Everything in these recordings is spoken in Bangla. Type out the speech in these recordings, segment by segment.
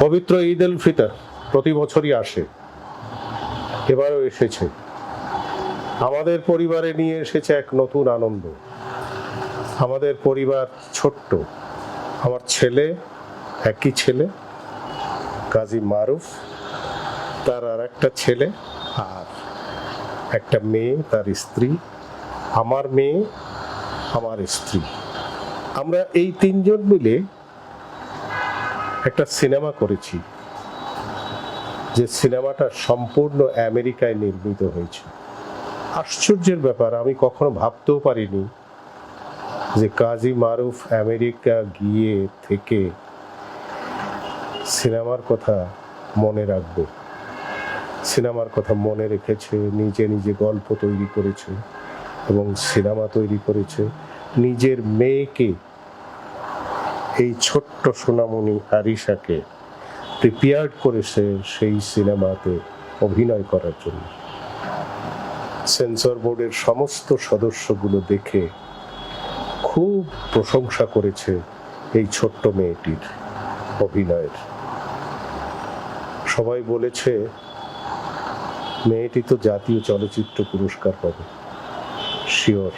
পবিত্র ঈদ উল ফিতর প্রতি বছরই আসে। এবারও এসেছে। আমাদের পরিবারে নিয়ে এসেছে এক নতুন আনন্দ। আমাদের পরিবার ছোট্ট। আমার ছেলে, একই ছেলে, কাজী মারুফ, তার আর একটা ছেলে আর একটা মেয়ে, তার স্ত্রী। আমার মেয়ে, আমার স্ত্রী। আমরা এই তিনজন মিলে একটা সিনেমা করেছি, যে সিনেমাটা সম্পূর্ণ আমেরিকায় নির্মিত হয়েছে। আশ্চর্যের ব্যাপার, আমি কখনো ভাবতেও পারিনি যে কাজী মারুফ আমেরিকা গিয়ে থেকে সিনেমার কথা মনে রাখবে। সিনেমার কথা মনে রেখেছে, নিজে নিজে গল্প তৈরি করেছে এবং সিনেমা তৈরি করেছে। নিজের মেয়েকে এই ছোট্ট সোনামণি আরিশাকে প্রিপেয়ার্ড করেছে সেই সিনেমাতে অভিনয় করার জন্য। সেন্সর বোর্ডের সমস্ত সদস্যগুলো দেখে খুব প্রশংসা করেছে এই ছোট্ট মেয়েটির অভিনয়ের। সবাই বলেছে, মেয়েটি তো জাতীয় চলচ্চিত্র পুরস্কার পাবে। শিওর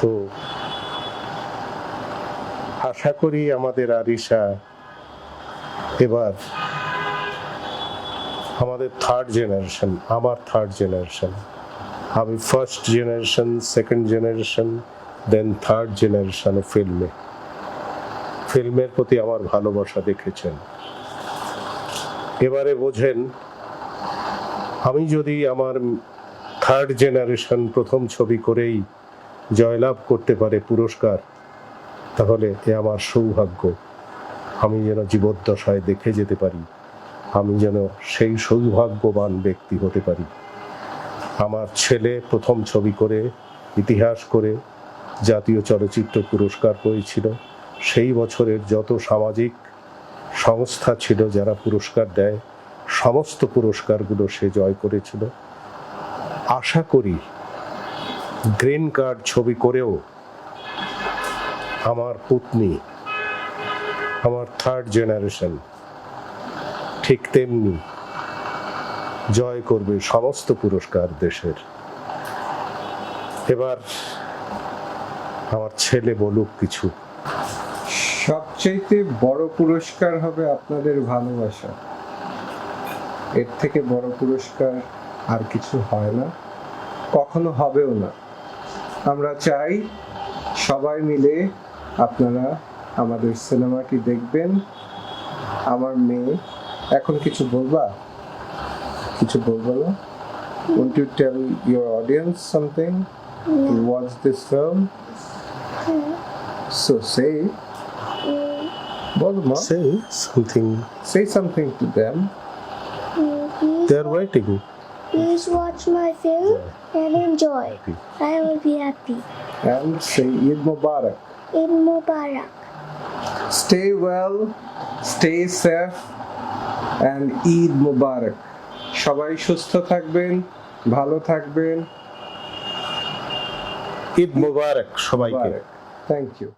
তো আশা করি আমাদের আরিশা এবার আমাদের থার্ড জেনারেশন আমার থার্ড জেনারেশন আমি first generation second generation then third জেনারেশনে ফিল্মে ফিল্মের প্রতি আমার ভালোবাসা দেখেছেন। এবারে বোঝেন, আমি যদি আমার থার্ড জেনারেশন প্রথম ছবি করেই জয়লাভ করতে পারে পুরস্কার তাহলে এ আমার সৌভাগ্য। আমি যেন জীবদ্দশায় দেখে যেতে পারি। আমি যেন সেই সৌভাগ্যবান ব্যক্তি হতে পারি। আমার ছেলে প্রথম ছবি করে, ইতিহাস করে, জাতীয় চলচ্চিত্র পুরস্কার পেয়েছিল। সেই বছরের যত সামাজিক সংস্থা ছিল যারা পুরস্কার দেয়, সমস্ত পুরস্কারগুলো সে জয় করেছিল। আশা করি, গ্রিন কার্ড ছবি করেও আমার পত্নী, আমার থার্ড জেনারেশন ঠিক তেমনি জয় করবে সমস্ত পুরস্কার দেশের। এবার আমার ছেলে বলুক কিছু। সবচাইতে বড় পুরস্কার হবে আপনাদের ভালোবাসা। এর থেকে বড় পুরস্কার আর কিছু হয় না, কখনো হবেও না। আমরা চাই সবাই মিলে আপনারা আমাদের সিনেমাটি দেখবেন আমার মেয়ে এখন কিছু বলবা কিছু বলবো না Want to tell your audience something to watch this film? So say, বলো মা say something say something to them. Please, they are waiting please watch my film and enjoy. I will be happy. and say Eid Mubarak. Eid Mubarak. Stay well, stay safe, and Eid Mubarak. সবাই সুস্থ থাকবেন ভালো থাকবেন ঈদ মুবারক সবাইকে থ্যাংক ইউ